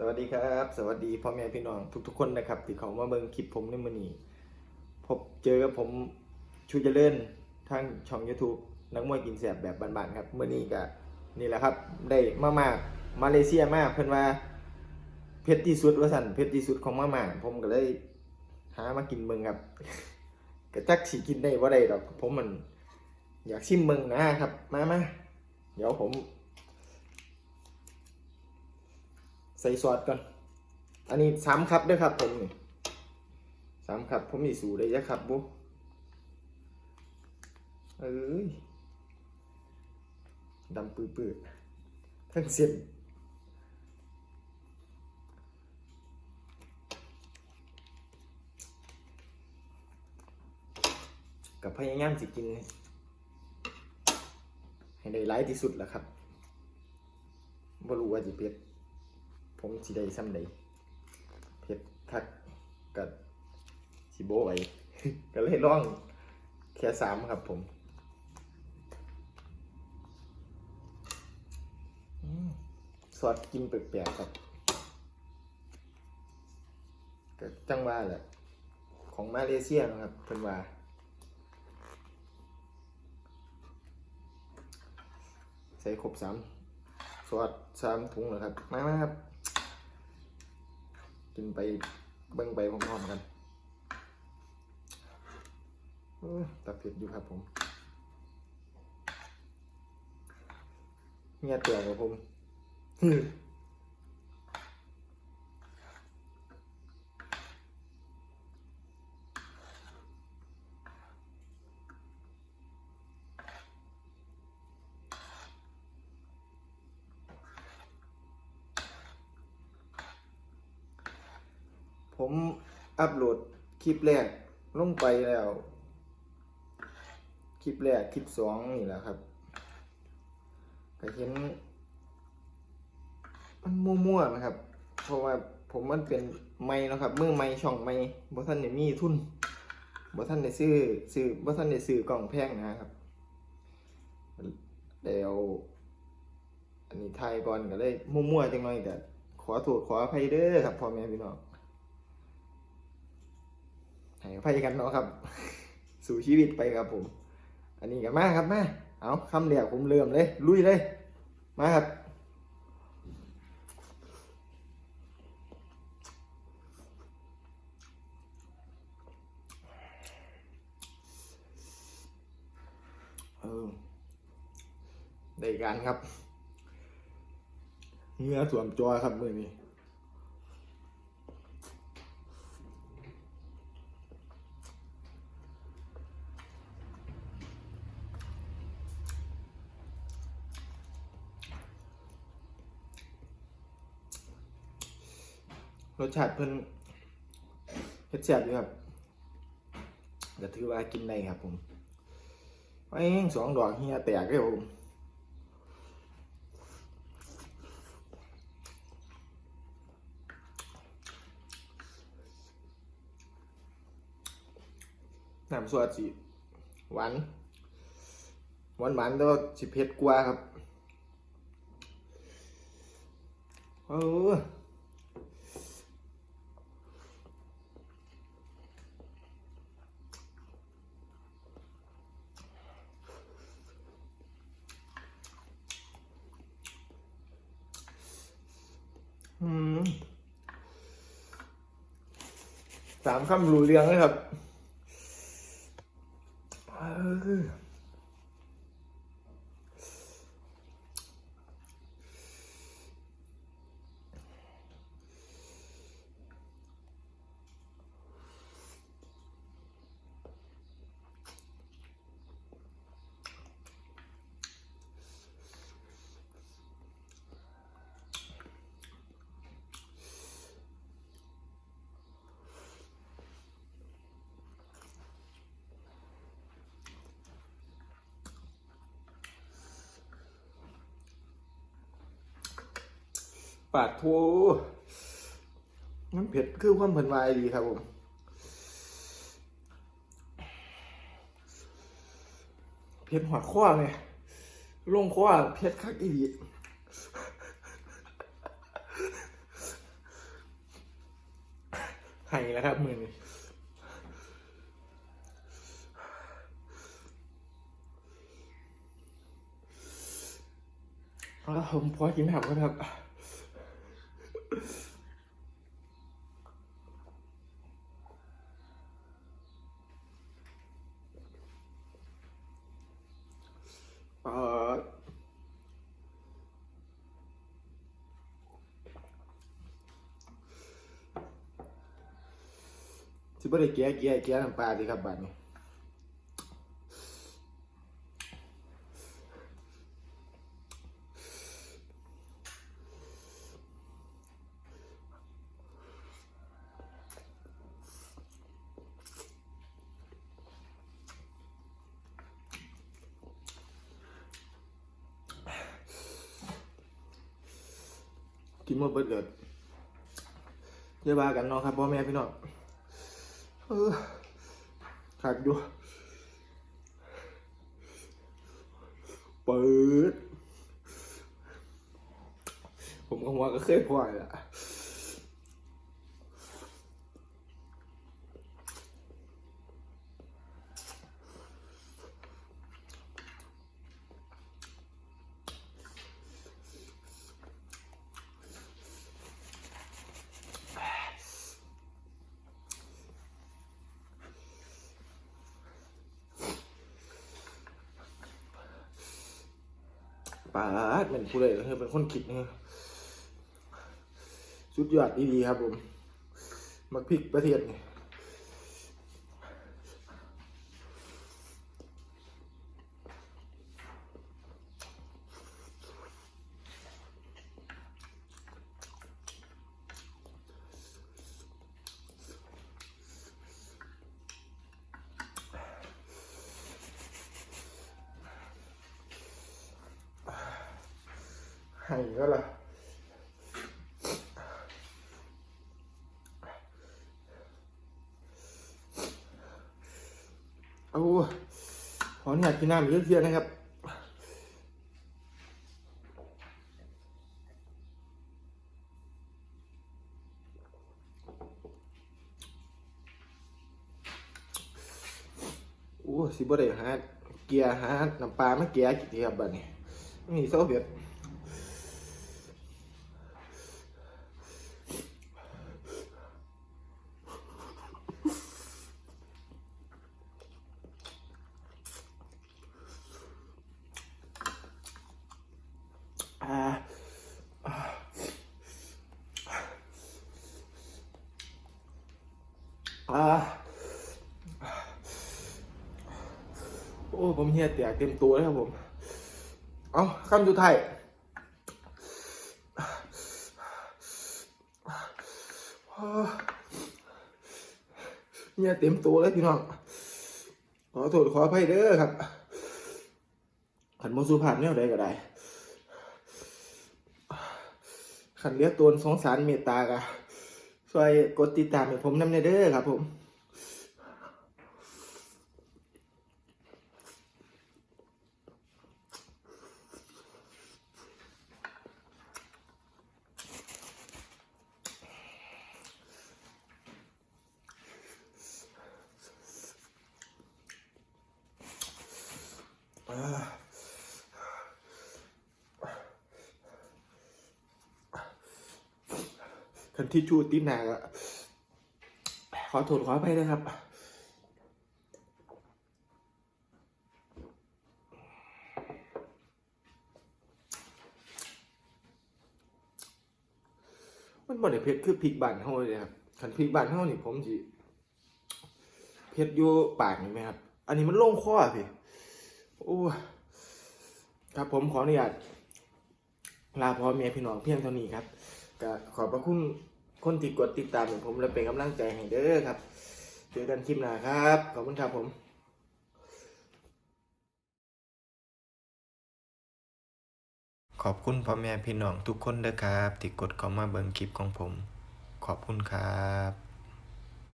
สวัสดีครับ สวัสดีพ่อแม่พี่น้องทุกๆคนนะครับที่เขามาเบิ่งคลิปผมในมือนี้พบเจอกับผมชูเจริญทางช่อง YouTube นักมวยกินแสบแบบบานๆครับเมื้อนี้ก็นี่แหละครับ ได้มามากมาเลเซียมากเพิ่อนว่าเผ็ดที่สุดว่าสันเผ็ดที่สุดของมาม่าผมก็เลยหามากินเบิ่งครับก็จักสิกินได้บ่ได้ดอกผมมันอยากชิมเบิ่งนะครับมามาเดี๋ยวผม ใส่ซอสก่อน อันนี้สามครับด้วยครับผมนี่สามครับผมมีสูได้ยักครับบุเอ้ยดำปื้อๆทั้งเส้นกับพยายามสิกิน ให้ได้หลายที่สุดแหละครับบ่รู้ว่าจิเผ็ด ผมสิได้ซ้ำใดเผ็ดคักกับสิโบไว้ก็เลยล่องแค่สามครับผมอืมซอสกินแปลกๆครับก็จังว่าแหละของมาเลเซียนะครับเพิ่นว่าใส่ครบสามซอสสามถุงแล้วครับ มามาครับ กินไปเบิ่งไปพร้อมๆกันตับเผ็ดอยู่ครับผมเงียตัวกับผม ผมอัปโหลดคลิปแรกลงไปแล้ว คลิปแรกคลิปสองนี่แหละครับก็เห็น มันมั่วๆนะครับ เพราะว่าผมมันเป็นไม่นะครับมือไม่ช่องไม่บ่ท่านได้มีทุนบ่ท่านได้ซื้อซื้อบ่ท่านได้ซื้อกล่องแพงนะครับเดี๋ยวอันนี้ไทยก่อนก็เลยมั่วๆจังหน่อยก็ขอโทษขออภัยเด้อครับพ่อแม่พี่น้อง ให้อภัยกันเนาะครับ สู่ชีวิตไปครับผม อันนี้กันมาครับมาเอาคำเดียวผมเริ่มเลย ลุยเลย มาครับเออได้การครับเนื้อสวมจอยครับมือนี้ รสชาติเพิ่นเฮ็ดแซ่บอยู่ครับก็ถือว่ากินได้ครับผมไอ้สองดอกเฮียแตกเลยผมน้ำซอสสิหวานหวานหวานแล้วสิเผ็ดกว่าครับ เออ สามคำรู้เรื่องเลยครับาดโทมันเผ็ดคือความเผ็ดวายดีครับผมเผ็ดหัวข้อไงลงข้อเผ็ดคักอีดีให้แล้วครับมือนี้เอาละผมพอกินหับก็ครับ เอ่อสิ บ่ได้แก้แก้แก้น้ำปลาสิครับบัดนี้กินมาเบิดเกิดเยาบากันเนาะครับพ่อแม่พี่น้อง เออขาดอยู่เปิดผมก็ว่าก็เคยปล่อยแหละ ปาเป็นผู้ใดเออเป็นคนคิดเนี่ยสุดยอดดีๆครับผม มักพริกประเทศเนี่ยาตกินน้ำเยอะๆนะครับโอ้สิบ่ได้หาเกียร์หาน้ำปลามาเกียร์กินดีครับบัดนี้มีโซเวียตอ่า อ่าโอ้ผมเฮียแตกเต็มตัวแล้วครับผม เอาคำสุดท้ายเฮียเต็มตัวแล้วพี่น้อง ขอโทษขออภัยเด้อครับขันโมสุภาพแนวใดก็ได้ขันเลี้ยตัวสงสารเมตตากะ ช่วยกดติดตามให้ผมนำในเด้อครับผมอ่า คันที่ชูติดหนาก็ขอโทษขออภัยนะครับมันบ่ได้เผ็ดคือพริกบานเฮาเลยครับคันพริกบานเฮานี่ผมสิเผ็ดอยู่ปากนี่ไหมครับ อันนี้มันโล่งคอพี่โอ้ครับผมขออนุญาตลาพ่อแม่พี่น้องเพียงเท่านี้ครับ ก็ขอบพระคุณคนที่กดติดตามของผมและเป็นกำลังใจให้เด้อครับ เจอกันคลิปหน้าครับ ขอบคุณครับผมขอบคุณพ่อแม่พี่น้องทุกคนเด้อครับ ที่กดเข้ามาเบิ่งคลิปของผม ขอบคุณครับ